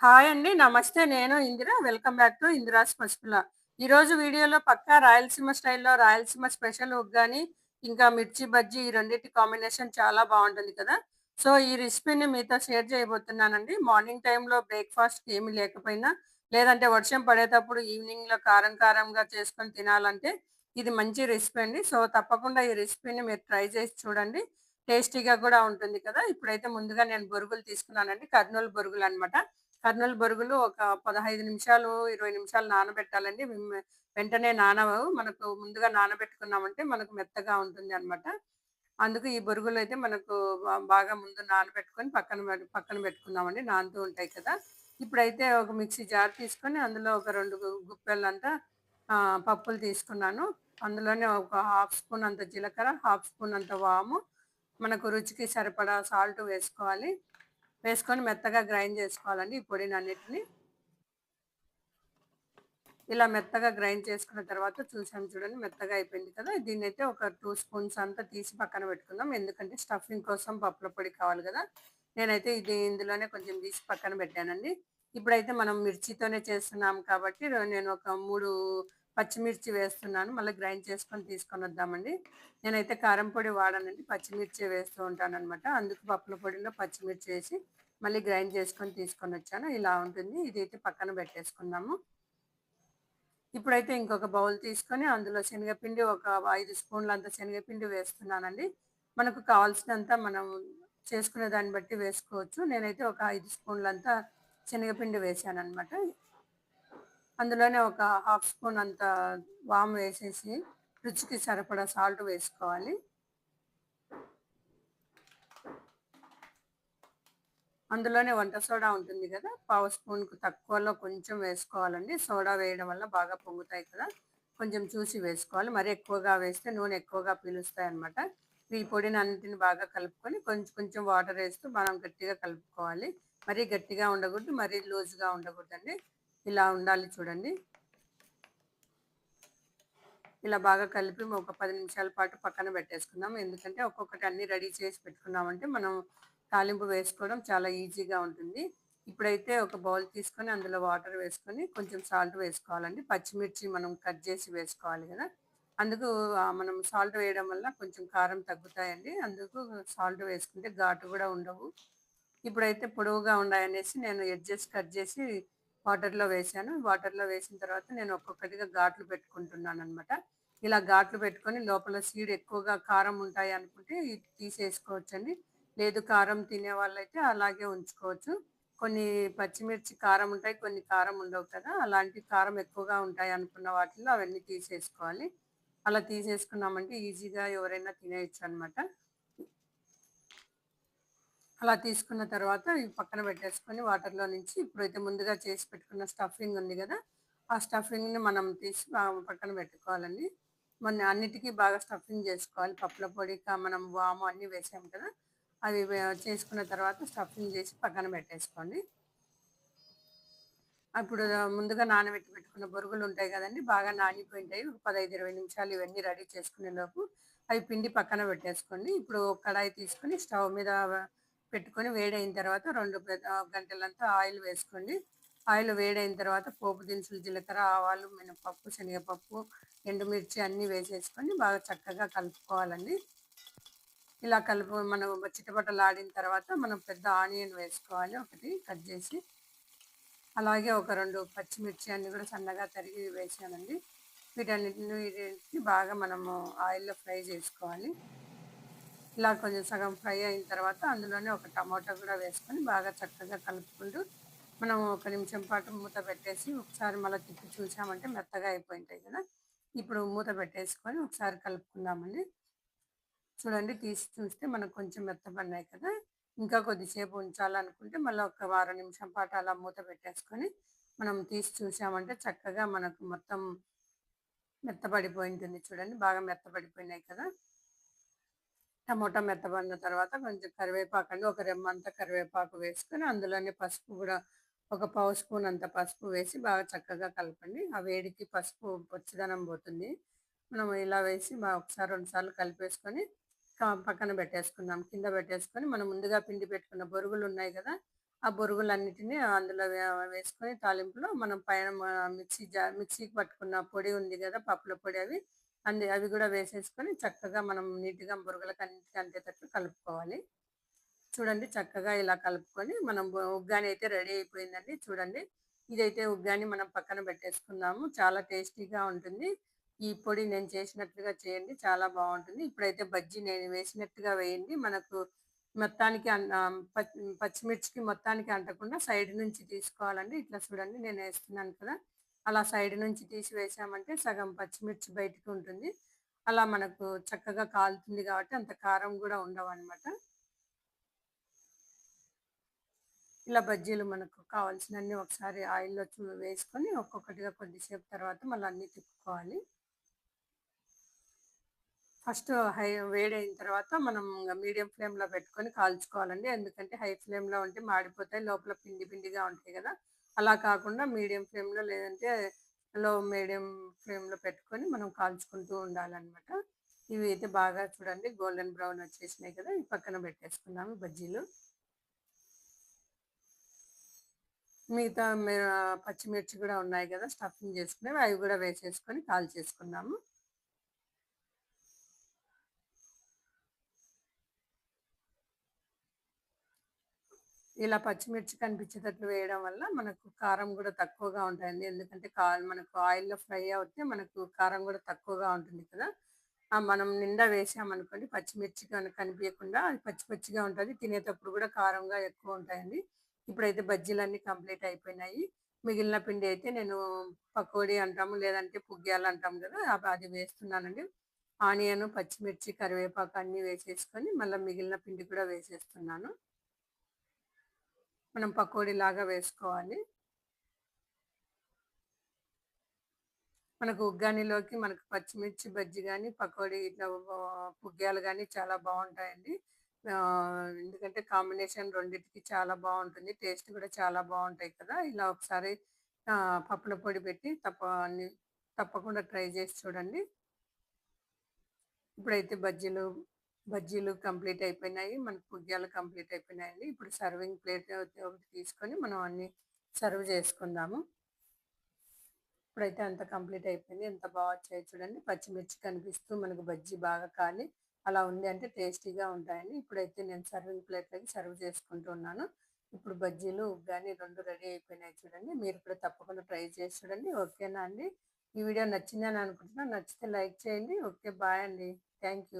Hi అండి. నమస్తే. నేను Indira welcome back to Indira's పసుపుల. ఈరోజు వీడియోలో పక్కా రాయలసీమ స్టైల్‌లో రాయలసీమ స్పెషల్ ఉగ్గాని, ఇంకా మిర్చి బజ్జీ ఈ రెండింటి కాంబినేషన్ చాలా బాగుంటుంది కదా! సో, ఈ రెసిపీని మీతో షేర్ చేయబోతున్నానండి. మార్నింగ్ టైంలో బ్రేక్‌ఫాస్ట్‌కి ఏమి లేకపోయినా, లేదంటే వర్షం పడేటప్పుడు ఈవినింగ్‌లో కారం కారంగా చేసుకొని తినాలంటే ఇది మంచి రెసిపీ అండి. సో, తప్పకుండా ఈ రెసిపీని మీరు ట్రై చేసి చూడండి. టేస్టీగా కూడా ఉంటుంది కదా! ఇప్పుడైతే ముందుగా నేను బొరుగులు తీసుకున్నానండి. కర్నూలు బొరుగులు అనమాట కర్నూలు బొరుగులు ఒక 15 నిమిషాలు, 20 నిమిషాలు నానబెట్టాలండి. వెంటనే నానవు. మనకు ముందుగా నానబెట్టుకున్నామంటే మనకు మెత్తగా ఉంటుంది అన్నమాట. అందుకు ఈ బొరుగులు అయితే మనకు బాగా ముందు నానబెట్టుకొని పక్కన పక్కన పెట్టుకుందామండి. నానుతూ ఉంటాయి కదా! ఇప్పుడైతే ఒక మిక్సీ జార్ తీసుకొని అందులో ఒక రెండు గుప్పెలంతా పప్పులు తీసుకున్నాను. అందులోనే ఒక హాఫ్ స్పూన్ అంత జీలకర్ర, హాఫ్ స్పూన్ అంత వాము, మనకు రుచికి సరిపడా సాల్ట్ వేసుకోవాలి. వేసుకొని మెత్తగా గ్రైండ్ చేసుకోవాలండి ఈ పొడినన్నిటిని. ఇలా మెత్తగా గ్రైండ్ చేసుకున్న తర్వాత చూసాం చూడండి మెత్తగా అయిపోయింది కదా! దీన్నైతే ఒక టూ స్పూన్స్ అంతా తీసి పక్కన పెట్టుకుందాం. ఎందుకంటే స్టఫింగ్ కోసం పప్పుల పొడి కావాలి కదా! నేనైతే ఇది ఇందులోనే కొంచెం తీసి పక్కన పెట్టానండి. ఇప్పుడైతే మనం మిర్చితోనే చేస్తున్నాం కాబట్టి నేను ఒక మూడు పచ్చిమిర్చి వేస్తున్నాను. మళ్ళీ గ్రైండ్ చేసుకొని తీసుకొని వద్దామండి నేనైతే కారం పొడి వాడనండి. పచ్చిమిర్చే వేస్తూ ఉంటాననమాట. అందుకు పప్పుల పొడిలో పచ్చిమిర్చి వేసి మళ్ళీ గ్రైండ్ చేసుకొని తీసుకొని వచ్చాను ఇలా ఉంటుంది. ఇదైతే పక్కన పెట్టేసుకుందాము. ఇప్పుడైతే ఇంకొక బౌల్ తీసుకొని అందులో శనగపిండి ఒక 5 స్పూన్లంత శనగపిండి వేస్తున్నానండి. మనకు కావాల్సినంత మనం చేసుకునే దాన్ని బట్టి వేసుకోవచ్చు. నేనైతే ఒక ఐదు స్పూన్లంతా శనగపిండి వేశాననమాట. అందులోనే ఒక హాఫ్ స్పూన్ అంత వామ్ వేసేసి రుచికి సరిపడా సాల్ట్ వేసుకోవాలి. అందులోనే వంట సోడా ఉంటుంది కదా! పావు స్పూన్‌కు తక్కువలో కొంచెం వేసుకోవాలండి. సోడా వేయడం వల్ల బాగా పొంగుతాయి కదా! కొంచెం చూసి వేసుకోవాలి. మరీ ఎక్కువగా వేస్తే నూనె ఎక్కువగా పీలుస్తాయి అనమాట ఈ పొడిని అన్నింటిని బాగా కలుపుకొని కొంచెం కొంచెం వాటర్ వేస్తూ మనం గట్టిగా కలుపుకోవాలి. మరీ గట్టిగా ఉండకూడదు. మరీ లూజ్‌గా ఉండకూడదండి. ఇలా ఉండాలి చూడండి. ఇలా బాగా కలిపి ఒక పది నిమిషాల పాటు పక్కన పెట్టేసుకుందాం. ఎందుకంటే ఒక్కొక్కటి అన్నీ రెడీ చేసి పెట్టుకున్నామంటే మనం తాలింపు వేసుకోవడం చాలా ఈజీగా ఉంటుంది. ఇప్పుడైతే ఒక బౌల్ తీసుకొని అందులో వాటర్ వేసుకొని కొంచెం సాల్ట్ వేసుకోవాలండి. పచ్చిమిర్చి మనం కట్ చేసి వేసుకోవాలి కదా! అందుకు మనం సాల్ట్ వేయడం వల్ల కొంచెం కారం తగ్గుతాయండి. అందుకు సాల్ట్ వేసుకుంటే ఘాటు కూడా ఉండవు. ఇప్పుడైతే పొడవుగా ఉన్నాయనేసి నేను ఎడ్జెస్ కట్ చేసి వాటర్‌లో వేసాను వాటర్‌లో వేసిన తర్వాత నేను ఒక్కొక్కటిగా ఘాట్లు పెట్టుకుంటున్నాను అనమాట ఇలా ఘాట్లు పెట్టుకొని లోపల సీడ్ ఎక్కువగా కారం ఉంటాయి అనుకుంటే తీసేసుకోవచ్చండి. లేదు కారం తినే వాళ్ళైతే అలాగే ఉంచుకోవచ్చు. కొన్ని పచ్చిమిర్చి కారం ఉంటాయి. కొన్ని కారం ఉండవు కదా! అలాంటి కారం ఎక్కువగా ఉంటాయి అనుకున్న వాటిల్లో అవన్నీ తీసేసుకోవాలి. అలా తీసేసుకున్నామంటే ఈజీగా ఎవరైనా తినేయచ్చు అనమాట అలా తీసుకున్న తర్వాత ఇవి పక్కన పెట్టేసుకొని వాటర్‌లో నుంచి ఇప్పుడైతే ముందుగా చేసి పెట్టుకున్న స్టఫింగ్ ఉంది కదా! ఆ స్టఫింగ్‌ని మనం తీసి పక్కన పెట్టుకోవాలండి. మన అన్నిటికీ బాగా స్టఫింగ్ చేసుకోవాలి. పప్పుల పొడి మనం వాము అన్నీ వేసాం కదా! అవి చేసుకున్న తర్వాత స్టఫింగ్ చేసి పక్కన పెట్టేసుకోండి. అప్పుడు ముందుగా నానబెట్టి పెట్టుకున్న బొరుగులు ఉంటాయి కదండి బాగా నానిపోయుంటాయి. ఒక 15, 20 నిమిషాలు ఇవన్నీ రెడీ చేసుకునేలోపు అవి పిండి పక్కన పెట్టేసుకోండి. ఇప్పుడు కడాయి తీసుకొని స్టవ్ మీద పెట్టుకొని వేడైన తర్వాత రెండు పెద్ద ఆయిల్ వేసుకోండి. ఆయిల్ వేడైన తర్వాత పోపు దినుసులు జీలకర్ర, ఆవాలు, మినపప్పు, శనగపప్పు, ఎండుమిర్చి అన్నీ వేసేసుకొని బాగా చక్కగా కలుపుకోవాలండి. ఇలా కలుపు మనం చిటపటలాడిన తర్వాత మనం పెద్ద ఆనియన్ వేసుకోవాలి ఒకటి కట్ చేసి. అలాగే ఒక రెండు పచ్చిమిర్చి అన్నీ కూడా సన్నగా తరిగి వేసానండి. వీటన్నిటిని వీటిని బాగా మనము ఆయిల్‌లో ఫ్రై చేసుకోవాలి. ఇలా కొంచెం సగం ఫ్రై అయిన తర్వాత అందులోనే ఒక టమాటా కూడా వేసుకొని బాగా చక్కగా కలుపుకుంటూ మనం ఒక నిమిషం పాటు మూత పెట్టేసి ఒకసారి మళ్ళీ తిప్పి చూసామంటే మెత్తగా అయిపోయుంటాయి కదా! ఇప్పుడు మూత పెట్టేసుకొని ఒకసారి కలుపుకుందామండి. చూడండి తీసి చూస్తే మనకు కొంచెం మెత్తబడినాయి కదా! ఇంకా కొద్దిసేపు ఉంచాలనుకుంటే మళ్ళీ ఒక వారం నిమిషం పాటు అలా మూత పెట్టేసుకొని మనం తీసి చూసామంటే చక్కగా మనకు మొత్తం మెత్తబడిపోయి ఉంటుంది చూడండి. బాగా మెత్తబడిపోయినాయి కదా! టమోటా మెత్తబడిన తర్వాత కొంచెం కరివేపాకు అండి ఒక రెమ్మంతా కరివేపాకు వేసుకొని అందులోనే పసుపు కూడా ఒక పావు స్పూన్ అంత పసుపు వేసి బాగా చక్కగా కలపండి. ఆ వేడికి పసుపు పచ్చిదనం పోతుంది. మనం ఇలా వేసి బాగా ఒకసారి రెండుసార్లు కలిపేసుకొని పక్కన పెట్టేసుకుందాం. కింద పెట్టేసుకొని మనం ముందుగా పిండి పెట్టుకున్న బొరుగులు ఉన్నాయి కదా! ఆ బొరుగులన్నిటిని అందులో వేసుకొని తాలింపులో మనం పైన మిక్సీ జా మిక్సీకి పట్టుకున్న పొడి ఉంది కదా పప్పుల పొడి అవి అంది అవి కూడా వేసేసుకొని చక్కగా మనం నీట్గా బురగలకు అన్నిటికీ అందేటట్లు కలుపుకోవాలి. చూడండి చక్కగా ఇలా కలుపుకొని మనం ఉగ్గాని అయితే రెడీ అయిపోయిందండి. చూడండి ఇదైతే ఉగ్గాని మనం పక్కన పెట్టేసుకుందాము చాలా టేస్టీగా ఉంటుంది. ఈ పొడి నేను చేసినట్లుగా చేయండి చాలా బాగుంటుంది. ఇప్పుడైతే బజ్జీ నేను వేసినట్టుగా వేయండి. మనకు మొత్తానికి పచ్చిమిర్చికి మొత్తానికి అంటకుండా సైడ్ నుంచి తీసుకోవాలండి. ఇట్లా చూడండి నేను వేస్తున్నాను కదా. అలా సైడ్ నుంచి తీసి వేసామంటే సగం పచ్చిమిర్చి బయటకు ఉంటుంది. అలా మనకు చక్కగా కాలుతుంది కాబట్టి అంత కారం కూడా ఉండవు అనమాట ఇలా బజ్జీలు మనకు కావాల్సినన్ని ఒకసారి ఆయిల్లో చూ వేసుకొని ఒక్కొక్కటిగా కొద్దిసేపు తర్వాత మళ్ళీ అన్నీ తిప్పుకోవాలి. ఫస్ట్ హై వేడైన తర్వాత మనం మీడియం ఫ్లేమ్లో పెట్టుకొని కాల్చుకోవాలండి. ఎందుకంటే హై ఫ్లేమ్లో ఉంటే మాడిపోతాయి లోపల పిండి పిండిగా ఉంటాయి కదా. అలా కాకుండా మీడియం ఫ్లేమ్లో లేదంటే లో మీడియం ఫ్లేమ్లో పెట్టుకొని మనం కాల్చుకుంటూ ఉండాలన్నమాట. ఇవి అయితే బాగా చూడండి గోల్డెన్ బ్రౌన్ వచ్చేసినాయి కదా ఈ పక్కన పెట్టేసుకున్నాము బజ్జీలు. మిగతా పచ్చిమిర్చి కూడా ఉన్నాయి కదా స్టఫింగ్ చేసుకునేవి అవి కూడా వేసేసుకొని కాల్ చేసుకున్నాము ఇలా పచ్చిమిర్చి కనిపించేటట్లు వేయడం వల్ల మనకు కారం కూడా తక్కువగా ఉంటాయండి ఎందుకంటే కా మనకు ఆయిల్లో ఫ్రై అవుతే మనకు కారం కూడా తక్కువగా ఉంటుంది కదా. మనం నిండా వేసామనుకోండి పచ్చిమిర్చి కనిపించకుండా అది పచ్చి పచ్చిగా ఉంటుంది. తినేటప్పుడు కూడా కారంగా ఎక్కువ ఉంటాయండి. ఇప్పుడైతే బజ్జీలన్నీ కంప్లీట్ అయిపోయినాయి. మిగిలిన పిండి అయితే నేను పకోడీ అంటాము లేదంటే పుగ్గ్యాలు అంటాము కదా అది వేస్తున్నానండి. ఆనియన్ పచ్చిమిర్చి కరివేపాకు అన్నీ వేసేసుకొని మళ్ళీ మిగిలిన పిండి కూడా వేసేస్తున్నాను. మనం పకోడీ లాగా వేసుకోవాలి. మనకు ఉగ్గానిలోకి మనకు పచ్చిమిర్చి బజ్జి కానీ పకోడీ ఇట్లా పుగ్గ్యాలు కానీ చాలా బాగుంటాయండి. ఎందుకంటే కాంబినేషన్ రెండింటికి చాలా బాగుంటుంది. టేస్ట్ కూడా చాలా బాగుంటాయి కదా. ఇలా ఒకసారి పప్పుల పొడి పెట్టి తప్ప అన్ని తప్పకుండా ట్రై చేసి చూడండి. ఇప్పుడైతే బజ్జీలు బజ్జీలు కంప్లీట్ అయిపోయినాయి మనకు పుగ్గ్యాలు కంప్లీట్ అయిపోయినాయండి. ఇప్పుడు సర్వింగ్ ప్లేట్ ఒకటి తీసుకొని మనం అన్ని సర్వ్ చేసుకుందాము. ఇప్పుడైతే అంత కంప్లీట్ అయిపోయింది. ఎంత బాగా వచ్చాయి చూడండి. పచ్చిమిర్చి కనిపిస్తూ మనకు బజ్జీ బాగా కాలి అలా ఉంది అంటే టేస్టీగా ఉంటాయండి ఇప్పుడైతే నేను సర్వింగ్ ప్లేట్లకి సర్వ్ చేసుకుంటున్నాను ఇప్పుడు బజ్జీలు ఉగ్గాని రెండు రెడీ అయిపోయినాయి చూడండి. మీరు కూడా తప్పకుండా ట్రై చేసి చూడండి. ఓకేనా అండి? ఈ వీడియో నచ్చిందని అనుకుంటున్నాను నచ్చితే లైక్ చేయండి. ఓకే బాయ్ అండి. థ్యాంక్